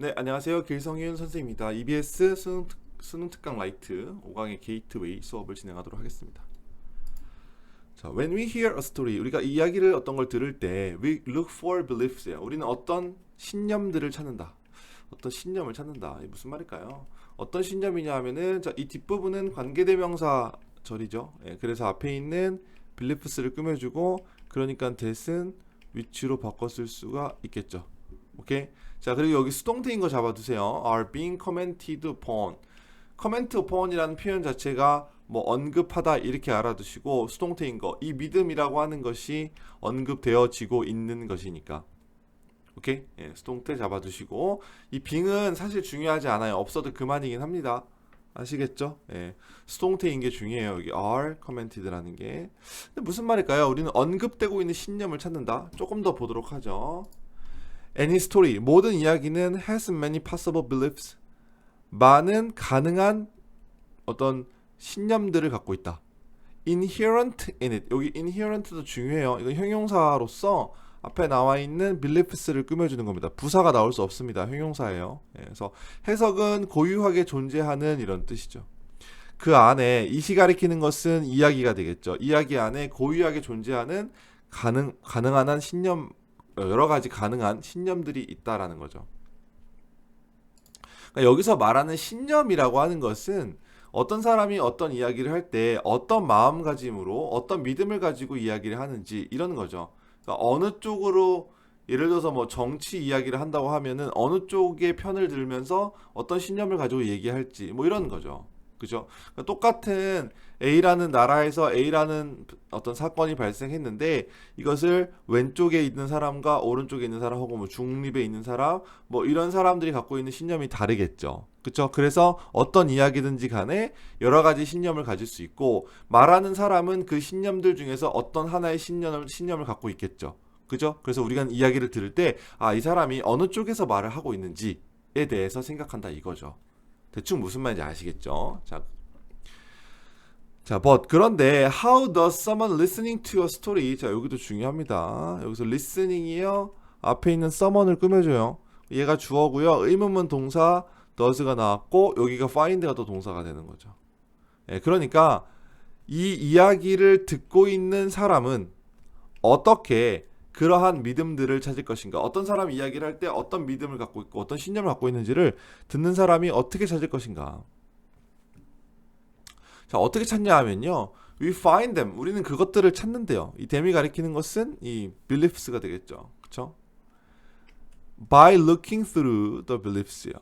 네, 안녕하세요. 길성윤 선생입니다. EBS 수능, 특- 수능 특강 라이트 5강의 게이트웨이 수업을 진행하도록 하겠습니다. 자, when we hear a story, 우리가 이야기를 어떤 걸 들을 때 we look for beliefs예요. 우리는 어떤 신념들을 찾는다. 어떤 신념을 찾는다. 무슨 말일까요? 어떤 신념이냐 하면은 자, 이 뒷부분은 관계대명사 절이죠. 예, 그래서 앞에 있는 beliefs를 꾸며주고 그러니까 that은 which로 바꿔 쓸 수가 있겠죠. 오케이? 자 그리고 여기 수동태인 거 잡아두세요. are being commented upon. comment upon이라는 표현 자체가 뭐 언급하다 이렇게 알아두시고 수동태인 거. 이 믿음이라고 하는 것이 언급되어지고 있는 것이니까. 오케이? 예, 수동태 잡아두시고 이 being은 사실 중요하지 않아요. 없어도 그만이긴 합니다. 아시겠죠? 예. 수동태인 게 중요해요. 여기 are commented라는 게. 근데 무슨 말일까요? 우리는 언급되고 있는 신념을 찾는다. 조금 더 보도록 하죠. Any story 모든 이야기는 has many possible beliefs 많은 가능한 어떤 신념들을 갖고 있다. inherent in it 여기 inherent도 중요해요. 이건 형용사로서 앞에 나와 있는 beliefs를 꾸며주는 겁니다. 부사가 나올 수 없습니다. 형용사예요. 예, 그래서 해석은 고유하게 존재하는 이런 뜻이죠. 그 안에 이시 가리키는 것은 이야기가 되겠죠. 이야기 안에 고유하게 존재하는 가능 가능한 한 신념 어, 여러 가지 가능한 신념들이 있다라는 거죠. 그러니까 여기서 말하는 신념이라고 하는 것은 어떤 사람이 어떤 이야기를 할 때 어떤 마음가짐으로 어떤 믿음을 가지고 이야기를 하는지 이런 거죠. 그러니까 어느 쪽으로 예를 들어서 뭐 정치 이야기를 한다고 하면은 어느 쪽의 편을 들면서 어떤 신념을 가지고 얘기할지 뭐 이런 거죠. 그죠? 그러니까 똑같은 A라는 나라에서 A라는 어떤 사건이 발생했는데 이것을 왼쪽에 있는 사람과 오른쪽에 있는 사람 혹은 뭐 중립에 있는 사람 뭐 이런 사람들이 갖고 있는 신념이 다르겠죠. 그렇죠? 그래서 어떤 이야기든지 간에 여러 가지 신념을 가질 수 있고 말하는 사람은 그 신념들 중에서 어떤 하나의 신념을 신념을 갖고 있겠죠. 그죠? 그래서 우리가 이야기를 들을 때 아, 이 사람이 어느 쪽에서 말을 하고 있는지에 대해서 생각한다 이거죠. 대충 무슨 말인지 아시겠죠? 자, 자, but 그런데 how does someone listening to a story? 자, 여기도 중요합니다. 여기서 listening이요. 앞에 있는 someone을 꾸며줘요. 얘가 주어고요. 의문문 동사 does가 나왔고 여기가 find가 또 동사가 되는 거죠. 예, 그러니까 이 이야기를 듣고 있는 사람은 어떻게 그러한 믿음들을 찾을 것인가? 어떤 사람이 이야기를 할 때 어떤 믿음을 갖고 있고 어떤 신념을 갖고 있는지를 듣는 사람이 어떻게 찾을 것인가? 자, 어떻게 찾냐 하면요. We find them. 우리는 그것들을 찾는데요. 이 them이 가리키는 것은 이 beliefs가 되겠죠. 그쵸? By looking through the beliefs요.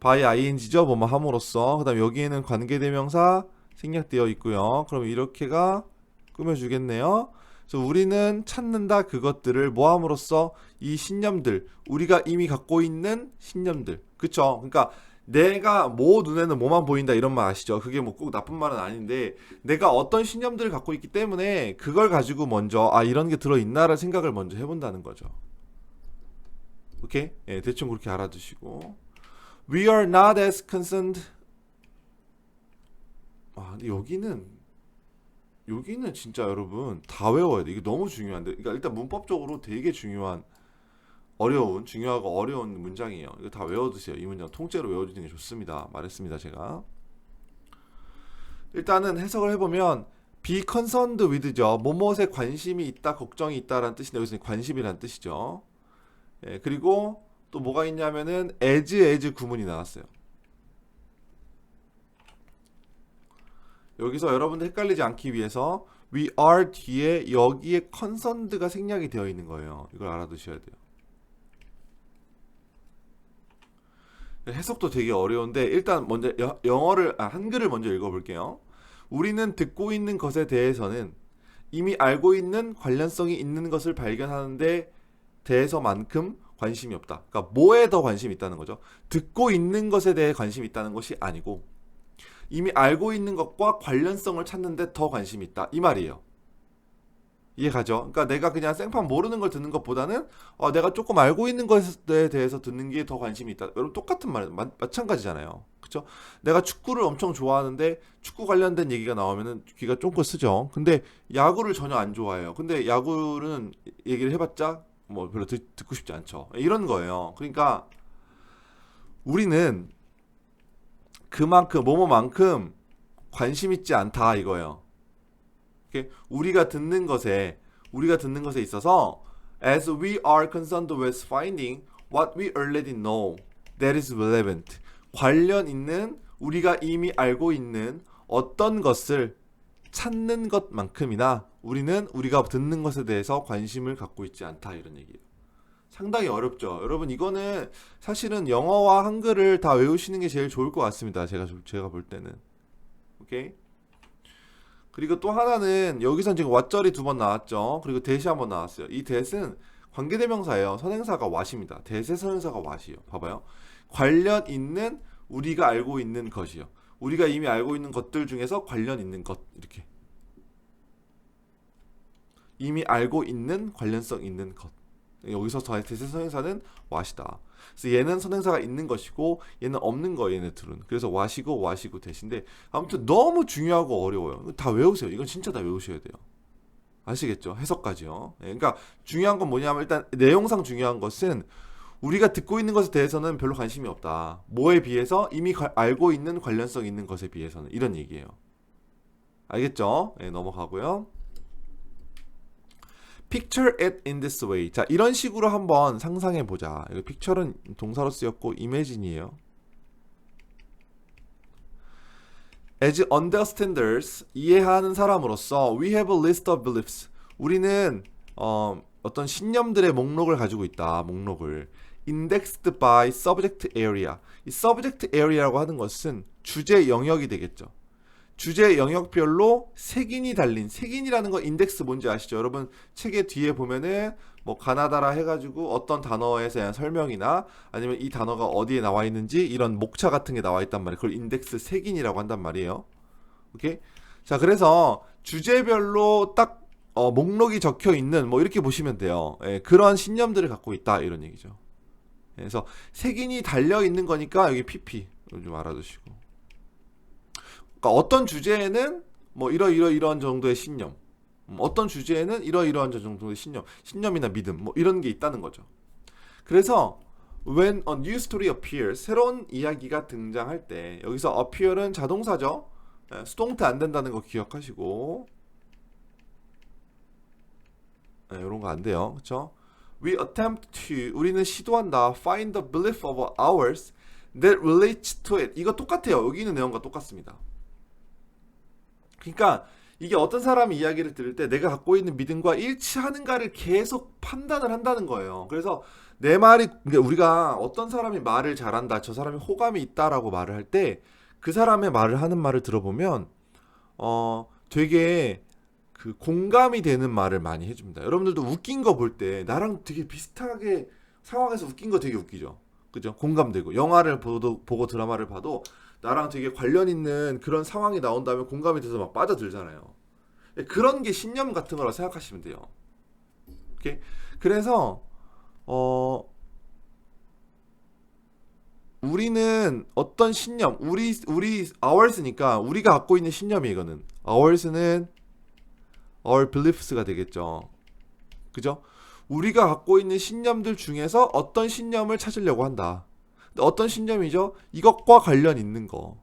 by ing죠. 뭐뭐 함으로써. 그 다음 여기에는 관계대명사 생략되어 있고요. 그럼 이렇게가 꾸며주겠네요. 그래서 우리는 찾는다 그것들을 모함으로써 이 신념들, 우리가 이미 갖고 있는 신념들. 그쵸? 그러니까 내가 뭐 눈에는 뭐만 보인다 이런 말 아시죠? 그게 뭐 꼭 나쁜 말은 아닌데 내가 어떤 신념들을 갖고 있기 때문에 그걸 가지고 먼저 아 이런 게 들어 있나라는 생각을 먼저 해본다는 거죠. 오케이? 예, 대충 그렇게 알아두시고 We are not as concerned 아 여기는 여기는 진짜 여러분 다 외워야 돼. 이게 너무 중요한데. 그러니까 일단 문법적으로 되게 중요한 어려운 중요하고 어려운 문장이에요. 이거 다 외워두세요. 이 문장 통째로 외워두는 게 좋습니다. 말했습니다 제가. 일단은 해석을 해보면 be concerned with죠. 뭐뭇에 관심이 있다, 걱정이 있다라는 뜻인데 여기서 관심이라는 뜻이죠. 예, 그리고 또 뭐가 있냐면은 as as 구문이 나왔어요. 여기서 여러분들 헷갈리지 않기 위해서 we are 뒤에 여기에 concerned가 생략이 되어 있는 거예요. 이걸 알아두셔야 돼요. 해석도 되게 어려운데 일단 먼저 여- 영어를 아, 한글을 먼저 읽어볼게요. 우리는 듣고 있는 것에 대해서는 이미 알고 있는 관련성이 있는 것을 발견하는데 대해서만큼 관심이 없다. 그러니까 뭐에 더 관심이 있다는 거죠. 듣고 있는 것에 대해 관심이 있다는 것이 아니고 이미 알고 있는 것과 관련성을 찾는데 더 관심이 있다. 이 말이에요. 이해가죠? 그러니까 내가 그냥 생판 모르는 걸 듣는 것보다는 어, 내가 조금 알고 있는 것에 대해서 듣는 게 더 관심이 있다. 여러분 똑같은 말 마, 마찬가지잖아요. 그렇죠? 내가 축구를 엄청 좋아하는데 축구 관련된 얘기가 나오면은 귀가 쫑긋 쓰죠. 근데 야구를 전혀 안 좋아해요. 근데 야구는 얘기를 해봤자 뭐 별로 듣, 듣고 싶지 않죠. 이런 거예요. 그러니까 우리는 그만큼 뭐뭐만큼 관심 있지 않다 이거예요. 우리가 듣는 것에 우리가 듣는 것에 있어서 as we are concerned with finding what we already know that is relevant 관련 있는 우리가 이미 알고 있는 어떤 것을 찾는 것만큼이나 우리는 우리가 듣는 것에 대해서 관심을 갖고 있지 않다 이런 얘기예요. 상당히 어렵죠. 여러분 이거는 사실은 영어와 한글을 다 외우시는 게 제일 좋을 것 같습니다. 제가 좀- 제가 볼 때는. 오케이. 그리고 또 하나는 여기선 지금 왓절이 두 번 나왔죠. 그리고 대시 한번 나왔어요. 이 대는 관계대명사예요. 선행사가 왓입니다. 대세 선행사가 왓이요. 봐봐요. 관련 있는 우리가 알고 있는 것이요. 우리가 이미 알고 있는 것들 중에서 관련 있는 것 이렇게. 이미 알고 있는 관련성 있는 것. 여기서 저 대세 선행사는 왓이다. 그래서 얘는 선행사가 있는 것이고 얘는 없는 거예요. 얘네 둘은. 그래서 왓이고 왓이고 대신데 아무튼 너무 중요하고 어려워요. 다 외우세요. 이건 진짜 다 외우셔야 돼요. 아시겠죠? 해석까지요. 예, 그러니까 중요한 건 뭐냐면 일단 내용상 중요한 것은 우리가 듣고 있는 것에 대해서는 별로 관심이 없다. 뭐에 비해서 이미 가- 알고 있는 관련성 있는 것에 비해서는 이런 얘기예요. 알겠죠? 예, 넘어가고요. Picture it in this way. 자, 이런 식으로 한번 상상해 보자. 이거 picture는 동사로 쓰였고 imagine이에요. As understanders, 이해하는 사람으로서 we have a list of beliefs. 우리는 어, 어떤 신념들의 목록을 가지고 있다. 목록을 indexed by subject area. 이 subject area라고 하는 것은 주제 영역이 되겠죠. 주제 영역별로 색인이 달린 색인이라는 거 인덱스 뭔지 아시죠? 여러분 책의 뒤에 보면은 뭐 가나다라 해가지고 어떤 단어에 대한 설명이나 아니면 이 단어가 어디에 나와 있는지 이런 목차 같은 게 나와 있단 말이에요. 그걸 인덱스 색인이라고 한단 말이에요. 오케이? 자 그래서 주제별로 딱 어, 목록이 적혀 있는 뭐 이렇게 보시면 돼요. 예, 그런 신념들을 갖고 있다 이런 얘기죠. 그래서 색인이 달려 있는 거니까 여기 PP 좀 알아두시고. 그러니까 어떤 주제에는 뭐 이러 이러 이러한 정도의 신념, 음, 어떤 주제에는 이러 이러한 저 정도의 신념, 신념이나 믿음 뭐 이런 게 있다는 거죠. 그래서 when a new story appears 새로운 이야기가 등장할 때 여기서 appear은 자동사죠. 예, 수동태 안 된다는 거 기억하시고 네, 이런 거 안 돼요. 그렇죠? We attempt to 우리는 시도한다 find the belief of ours that relates to it. 이거 똑같아요. 여기 있는 내용과 똑같습니다. 그러니까 이게 어떤 사람의 이야기를 들을 때 내가 갖고 있는 믿음과 일치하는가를 계속 판단을 한다는 거예요. 그래서 내 말이 그러니까 우리가 어떤 사람이 말을 잘한다, 저 사람이 호감이 있다라고 말을 할 때 그 사람의 말을 하는 말을 들어보면 어 되게 그 공감이 되는 말을 많이 해줍니다. 여러분들도 웃긴 거 볼 때 나랑 되게 비슷하게 상황에서 웃긴 거 되게 웃기죠. 그죠? 공감되고 영화를 보도, 보고 드라마를 봐도 나랑 되게 관련 있는 그런 상황이 나온다면 공감이 돼서 막 빠져들잖아요. 그런 게 신념 같은 거라고 생각하시면 돼요. 오케이? 그래서 어 우리는 어떤 신념, 우리 우리 ours니까 우리가 갖고 있는 신념이 이거는 ours는 our beliefs가 되겠죠. 그죠? 우리가 갖고 있는 신념들 중에서 어떤 신념을 찾으려고 한다. 어떤 신념이죠? 이것과 관련 있는 거.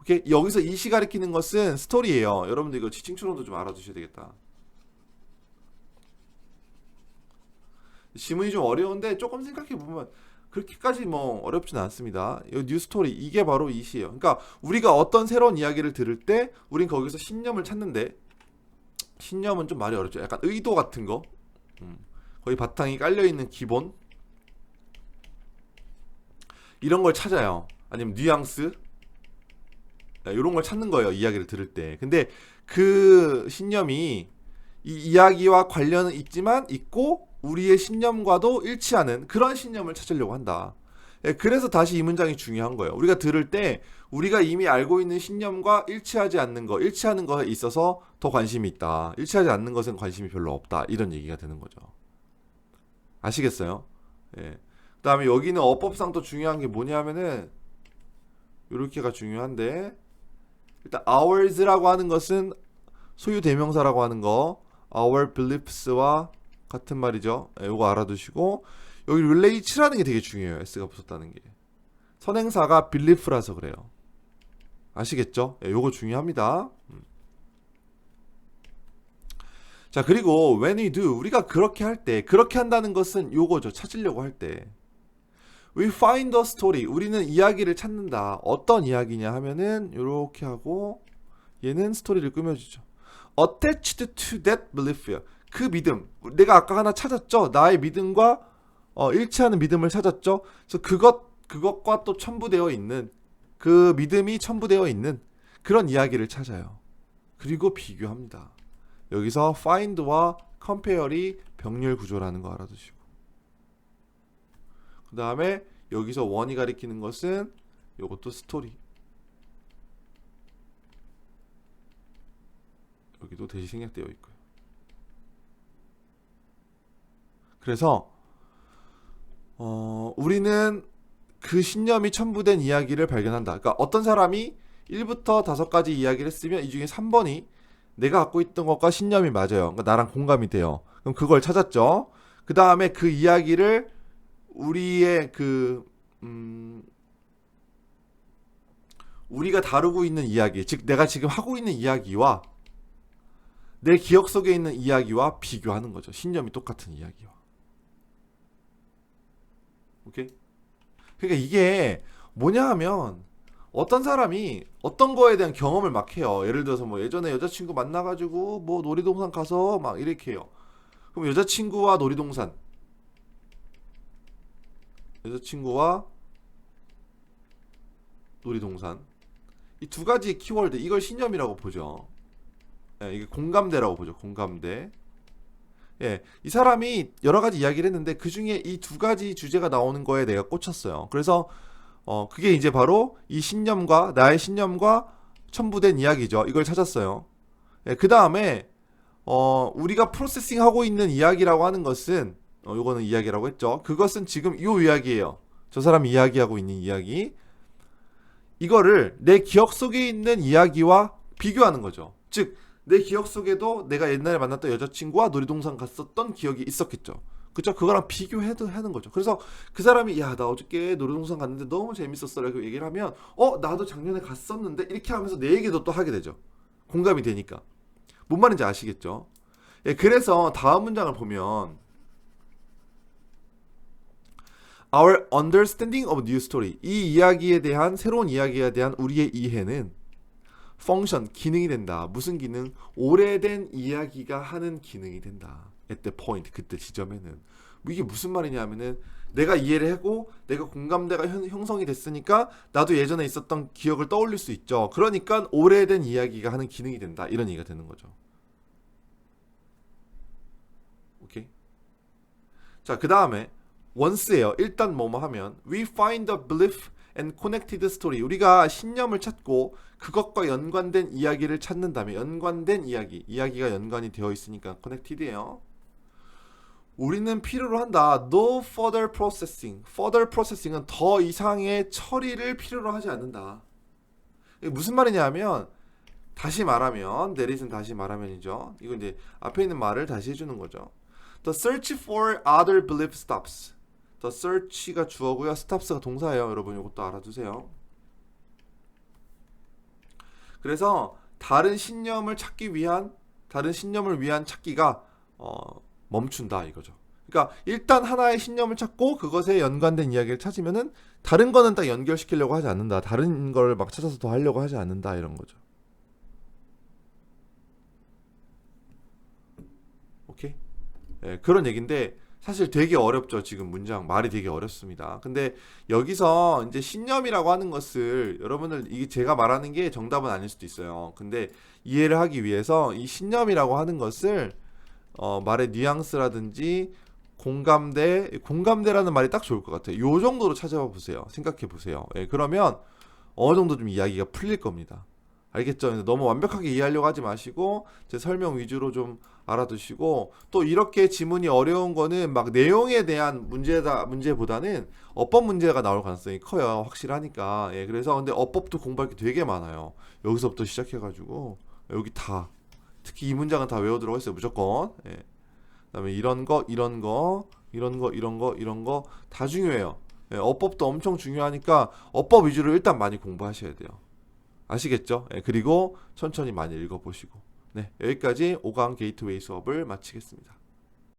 오케이? 여기서 이시 가리키는 것은 스토리예요. 여러분들 이거 지칭추론도 좀 알아두셔야 되겠다. 지문이 좀 어려운데 조금 생각해 보면 그렇게까지 뭐 어렵진 않습니다. 이 뉴 스토리 이게 바로 이 시예요. 그러니까 우리가 어떤 새로운 이야기를 들을 때 우린 거기서 신념을 찾는데 신념은 좀 말이 어렵죠. 약간 의도 같은 거. 음, 거기 바탕이 깔려 있는 기본 이런 걸 찾아요. 아니면 뉘앙스 이런 걸 찾는 거예요. 이야기를 들을 때. 근데 그 신념이 이 이야기와 관련은 있지만 있고 우리의 신념과도 일치하는 그런 신념을 찾으려고 한다. 예, 그래서 다시 이 문장이 중요한 거예요. 우리가 들을 때 우리가 이미 알고 있는 신념과 일치하지 않는 거, 일치하는 거에 있어서 더 관심이 있다. 일치하지 않는 것은 관심이 별로 없다. 이런 얘기가 되는 거죠. 아시겠어요? 예. 그 다음에 여기는 어법상 또 중요한 게 뭐냐면은 이렇게가 중요한데 일단 ours라고 하는 것은 소유 대명사라고 하는 거 our beliefs와 같은 말이죠. 예, 요거 알아두시고 여기 relate라는 게 되게 중요해요. s가 붙었다는 게. 선행사가 believe라서 그래요. 아시겠죠? 예, 요거 중요합니다. 음. 자, 그리고 when we do 우리가 그렇게 할 때 그렇게 한다는 것은 요거죠. 찾으려고 할 때. We find a story. 우리는 이야기를 찾는다. 어떤 이야기냐 하면은 요렇게 하고 얘는 스토리를 꾸며주죠. Attached to that belief. 그 믿음. 내가 아까 하나 찾았죠. 나의 믿음과 어, 일치하는 믿음을 찾았죠. 그래서 그것 그것과 또 첨부되어 있는 그 믿음이 첨부되어 있는 그런 이야기를 찾아요. 그리고 비교합니다. 여기서 find와 compare이 병렬 구조라는 거 알아두시고 그 다음에 여기서 원이 가리키는 것은 이것도 스토리 여기도 대시 생략되어 있고요. 그래서 어, 우리는 그 신념이 첨부된 이야기를 발견한다. 그러니까 어떤 사람이 1부터 5가지 이야기를 쓰면 이 중에 3번이 내가 갖고 있던 것과 신념이 맞아요. 그러니까 나랑 공감이 돼요. 그럼 그걸 찾았죠. 그 다음에 그 이야기를 우리의 그, 음, 우리가 다루고 있는 이야기, 즉, 내가 지금 하고 있는 이야기와 내 기억 속에 있는 이야기와 비교하는 거죠. 신념이 똑같은 이야기와. 오케이? 그러니까 이게 뭐냐 하면 어떤 사람이 어떤 거에 대한 경험을 막 해요. 예를 들어서 뭐 예전에 여자친구 만나가지고 뭐 놀이동산 가서 막 이렇게 해요. 그럼 여자친구와 놀이동산. 여자친구와 놀이동산. 이 두 가지 키워드, 이걸 신념이라고 보죠. 예, 이게 공감대라고 보죠. 공감대. 예, 이 사람이 여러 가지 이야기를 했는데 그 중에 이 두 가지 주제가 나오는 거에 내가 꽂혔어요. 그래서 어, 그게 이제 바로 이 신념과 나의 신념과 첨부된 이야기죠. 이걸 찾았어요. 예, 그 다음에 어, 우리가 프로세싱 하고 있는 이야기라고 하는 것은 어, 요거는 이야기라고 했죠. 그것은 지금 요 이야기예요. 저 사람이 이야기하고 있는 이야기. 이거를 내 기억 속에 있는 이야기와 비교하는 거죠. 즉, 내 기억 속에도 내가 옛날에 만났던 여자친구와 놀이동산 갔었던 기억이 있었겠죠. 그죠? 그거랑 비교해도 하는 거죠. 그래서 그 사람이 야, 나 어저께 놀이동산 갔는데 너무 재밌었어 라고 얘기를 하면 어, 나도 작년에 갔었는데 이렇게 하면서 내 얘기도 또 하게 되죠. 공감이 되니까. 뭔 말인지 아시겠죠? 예, 그래서 다음 문장을 보면 Our understanding of new story. 이 이야기에 대한 새로운 이야기에 대한 우리의 이해는 펑션 기능이 된다. 무슨 기능? 오래된 이야기가 하는 기능이 된다. at the point 그때 지점에는 이게 무슨 말이냐면은 내가 이해를 하고 내가 공감대가 형, 형성이 됐으니까 나도 예전에 있었던 기억을 떠올릴 수 있죠. 그러니까 오래된 이야기가 하는 기능이 된다. 이런 얘기가 되는 거죠. 오케이. 자, 그 다음에 once예요. 일단 뭐뭐 하면 we find a belief and connected story. 우리가 신념을 찾고 그것과 연관된 이야기를 찾는다면 연관된 이야기, 이야기가 연관이 되어 있으니까 connected예요. 우리는 필요로 한다. No further processing. further processing은 더 이상의 처리를 필요로 하지 않는다. 이게 무슨 말이냐면 다시 말하면 내리슨 다시 말하면이죠. 이거 이제 앞에 있는 말을 다시 해주는 거죠. The search for other belief stops. The search가 주어고요. stops가 동사예요. 여러분 이것도 알아두세요. 그래서 다른 신념을 찾기 위한 다른 신념을 위한 찾기가 어, 멈춘다 이거죠. 그러니까 일단 하나의 신념을 찾고 그것에 연관된 이야기를 찾으면은 다른 거는 딱 연결시키려고 하지 않는다. 다른 걸 막 찾아서 더 하려고 하지 않는다 이런 거죠. 오케이? 예, 그런 얘기인데 사실 되게 어렵죠. 지금 문장 말이 되게 어렵습니다. 근데 여기서 이제 신념이라고 하는 것을 여러분들 이게 제가 말하는 게 정답은 아닐 수도 있어요. 근데 이해를 하기 위해서 이 신념이라고 하는 것을 어, 말의 뉘앙스라든지 공감대, 공감대라는 말이 딱 좋을 것 같아요. 요 정도로 찾아봐 보세요. 생각해 보세요. 예, 그러면 어느 정도 좀 이야기가 풀릴 겁니다. 알겠죠? 너무 완벽하게 이해하려고 하지 마시고 제 설명 위주로 좀 알아두시고 또 이렇게 지문이 어려운 거는 막 내용에 대한 문제다 문제보다는 어법 문제가 나올 가능성이 커요. 확실하니까. 예, 그래서 근데 어법도 공부할 게 되게 많아요. 여기서부터 시작해가지고 여기 다 특히 이 문장은 다 외워두라고 했어요. 무조건. 예. 그다음에 이런 거, 이런 거, 이런 거, 이런 거, 이런 거 다 중요해요. 예, 어법도 엄청 중요하니까 어법 위주로 일단 많이 공부하셔야 돼요. 아시겠죠? 예, 그리고 천천히 많이 읽어보시고 네, 여기까지 5강 게이트웨이 수업을 마치겠습니다.